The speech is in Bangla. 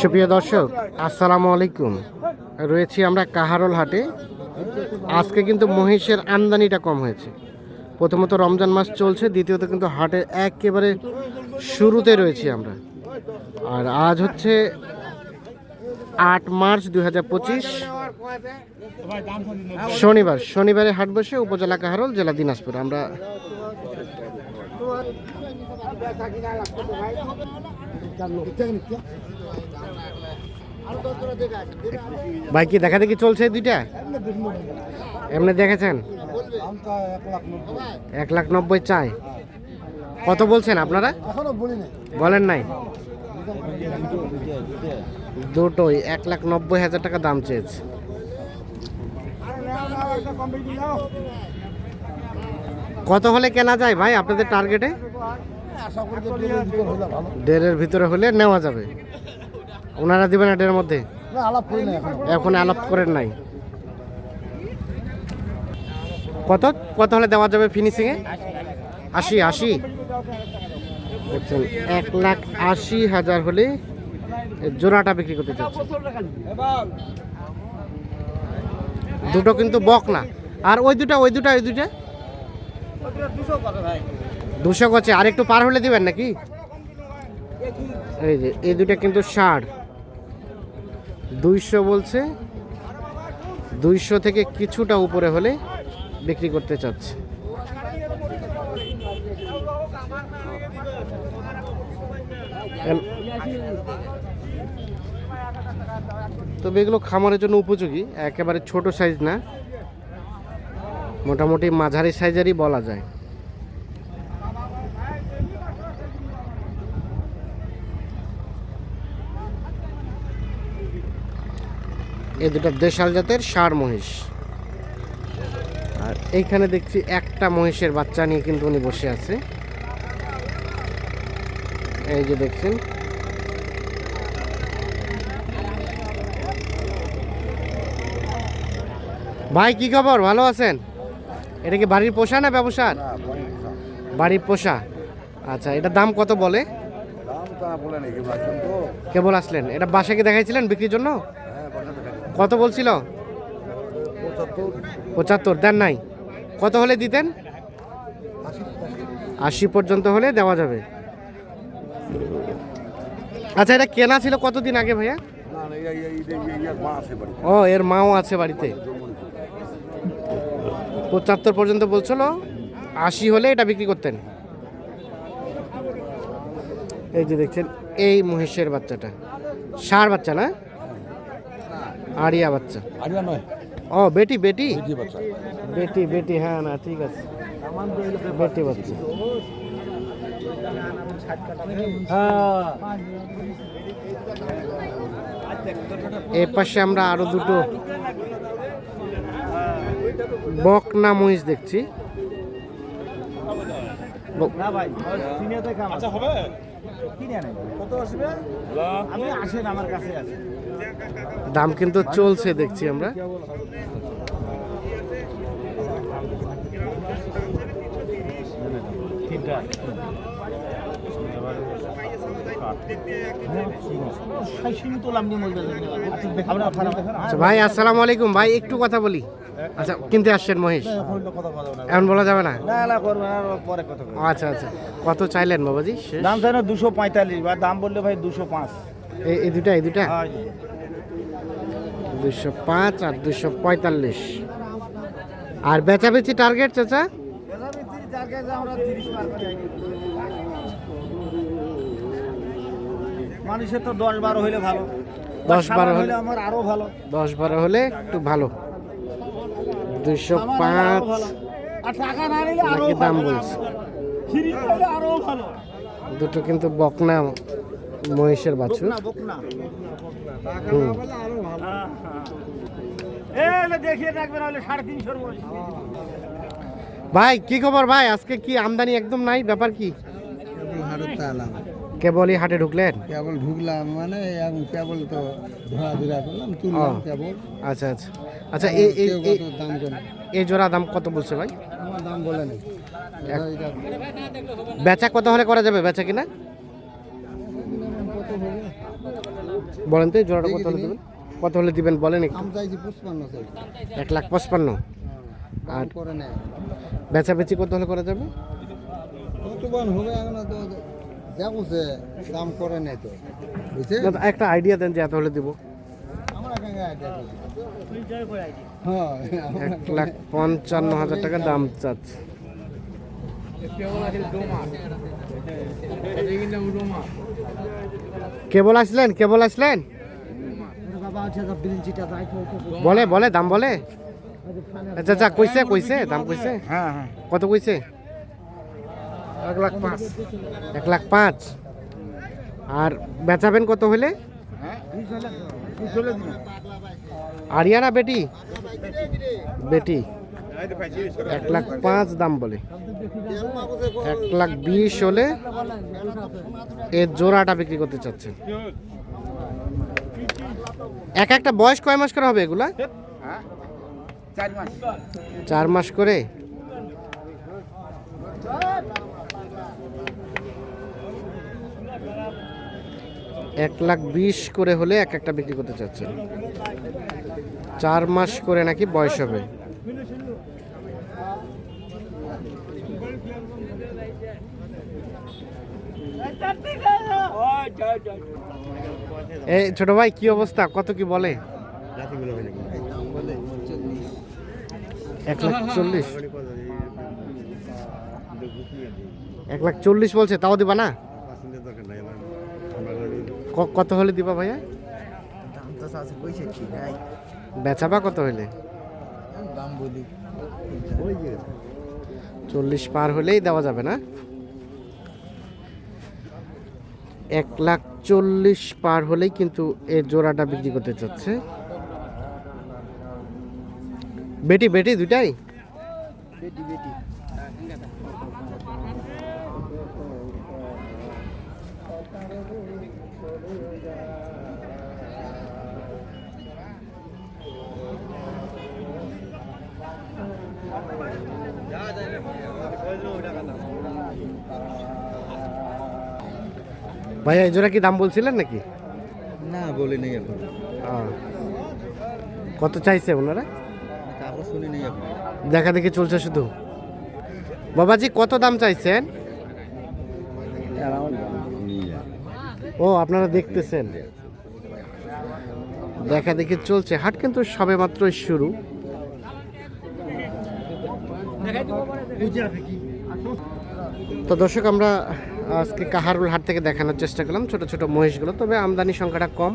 সুপ্রিয় দর্শক আসসালামু আলাইকুম। রয়েছি আমরা কাহারল হাটে। আজকে কিন্তু মহিষের আমদানিটা কম হয়েছে। প্রথমত রমজান মাস চলছে দ্বিতীয়ত কিন্তু হাটে একেবারে শুরুতে রয়েছি আমরা। আর আজ হচ্ছে আট মার্চ দুই হাজার পঁচিশ। শনিবার শনিবারে হাট বসে উপজেলা কাহারল জেলা দিনাজপুর। আমরা ভাই, কি দেখা দেখি চলছে দুইটা? এমনি দেখেছেন? এক লাখ নব্বই চাই। কত বলছেন আপনারা? বলেন নাই। দুটোই, এক লাখ নব্বই হাজার টাকা দাম চেয়েছে। কত হলে কেনা যায় ভাই আপনাদের টার্গেটে আশা করি যে দেড়ের ভিতর হলে ভালো। দেড়ের ভিতরে হলে নেওয়া যাবে। ওনারা দিবেন মধ্যে? না আলাপ করি না এখন। এখন আলাপ করেন নাই। কত? কত হলে দেওয়া যাবে ফিনিশিংয়ে আশি আশি। দেখছেন এক লাখ আশি হাজার হলে জোড়াটা বিক্রি করতে চাচ্ছে দুটো কিন্তু বক না। আর ওই দুটা ওই দুটা ওই দুটা? দুশো কচে আর একটু পার হলে দিবেন নাকি? এই যে, এই দুটা কিন্তু ষাট দুইশো বলছে, দুইশো থেকে কিছুটা উপরে হলে বিক্রি করতে চাচ্ছে। তবে এগুলো খামারের জন্য উপযোগী, একেবারে ছোট সাইজ না। মোটামুটি মাঝারি সাইজেরই বলা যায়। এ দুটো দেশাল জাতের সার মহিষ। আর এইখানে দেখছি একটা মহিষের বাচ্চা নিয়ে কিন্তু উনি বসে আছে। এই যে দেখছেন। ভাই কি খবর? ভালো আছেন? এটা কি বাড়ির পোষা না ব্যবসার বাড়ির পোষা। আচ্ছা এটার দাম কত বলে? কেবল আসলেন। এটা বাসাকে দেখাইছিলেন বিক্রির জন্য? কত বলছিল? পঁচাত্তর, দেন নাই। কত হলে দিতেন? আশি পর্যন্ত হলে দেওয়া যাবে। আচ্ছা এটা কেনা ছিল কতদিন আগে ভাইয়া? ও, এর মাও আছে বাড়িতে। পঁচাত্তর পর্যন্ত বলছিল, আশি হলে এটা বিক্রি করতেন। এই যে দেখছেন, এই মহিষের বাচ্চাটা। ষাঁড় বাচ্চা না? আড়িয়া বাচ্চা। আরিয়া নয়। ও বেটি বেটি? বেটি বেটি হ্যাঁ না ঠিক আছে। বেটি বাচ্চা। এর পাশে আমরা আরও দুটো বকনা মহিষ দেখছি। বক- আচ্ছা হবে? কত আসবে? আমি আসেন আমার কাছে আছে দাম কিন্তু চলছে দেখছি আমরা। আচ্ছা ভাই আসসালামু আলাইকুম। ভাই একটু কথা বলি। আচ্ছা কিনতে আসছেন মহেশ? এমন বলা যাবে না? আচ্ছা আচ্ছা। কত চাইলেন বাবাজি? দাম চাই না দুশো পঁয়তাল্লিশ। বা দাম বললে ভাই দুশো পাঁচ। এই এই দুটা এই দুটা? দুশো পাঁচ আর দুশো পঁয়তাল্লিশ। আর বেচাবেচি টার্গেট চাচা? মানুষের তো দশ বারো হইলে ভালো। দশ বারো হলে আমার আরও ভালো। দশ বারো হলে একটু ভালো। দুশো পাঁচ আর টাকা না নিলে আরও দাম। বলছে। দুটো কিন্তু বকনা মহিষের বাছুর। হুম। হ্যাঁ, হ্যাঁ। ভাই কি খবর ভাই? আজকে কি আমদানি একদম নাই? ব্যাপার কি? কেবলই হাটে ঢুকলেন? কেবল ঢুকলাম মানে কেবল তো ধোয়া ধুরা করলাম তুললাম কেবল। আচ্ছা আচ্ছা। আচ্ছা এই এই দাম এই জোড়া দাম কত বলছে ভাই? আমার দাম বলে নেই বেচা কত হলে করা যাবে? বেচা কিনা হবে বলেন তো এই জোড়াটা কত হলে। দেবেন? কত হলে দিবেন বলেন একটু। এক লাখ পঁচপান্ন। আর করে নেয়। বেচাবেচি কত হলে করা যাবে? কতবার হবে এখন তো দেখছে দাম করে নেয় তো। একটা আইডিয়া দেন যে এত হলে দিব। হ্যাঁ। এক লাখ পঞ্চান্ন হাজার টাকা দাম চাচ্ছে। কেবল আসলেন কেবল আসলেন? বলে বলে দাম বলে? আচ্ছা আচ্ছা কইছে কইছে দাম কইছে? হ্যাঁ হ্যাঁ। কত কইছে? এক লাখ পাঁচ। এক লাখ পাঁচ। আর বেচাবেন কত হলে? হ্যাঁ আরিয়ানা বেটি। বেটি। এক লাখ পাঁচ দাম বলে। এক লাখ বিশ হলে এর জোড়াটা বিক্রি করতে চাচ্ছেন। এক একটা বয়স কয় মাস করে হবে এগুলা? চার মাস করে? এক লাখ বিশ করে হলে এক একটা বিক্রি করতে চাচ্ছেন। চার মাস করে নাকি বয়স হবে? এই ছোট ভাই কি অবস্থা? কত কি বলে? এক লাখ চল্লিশ। এক লাখ চল্লিশ বলছে তাও দিবা না? কত হলে দিবা ভাইয়া? বেচাবা কত হলে? চল্লিশ পার হলেই দেওয়া যাবে না? এক লাখ চল্লিশ পার হলেই কিন্তু এর জোড়াটা বিক্রি করতে চাচ্ছে। বেটি বেটি দুটাই বেটি বেটি। ভাইয়া এই জোড়া কি দাম বলছিলেন নাকি? না বলে নেই এখন কত চাইছে ওনারা? শুনে নেই এখন। দেখা দেখি চলছে শুধু। বাবাজি কত দাম চাইছেন? ও আপনারা দেখতেছেন। দেখা দেখি চলছে। হাট কিন্তু সবে মাত্রই শুরু। তো দর্শক আমরা আজকে কাহারুল হাট থেকে দেখানোর চেষ্টা করলাম ছোট ছোট মহিষগুলো। তবে আমদানি সংখ্যাটা কম।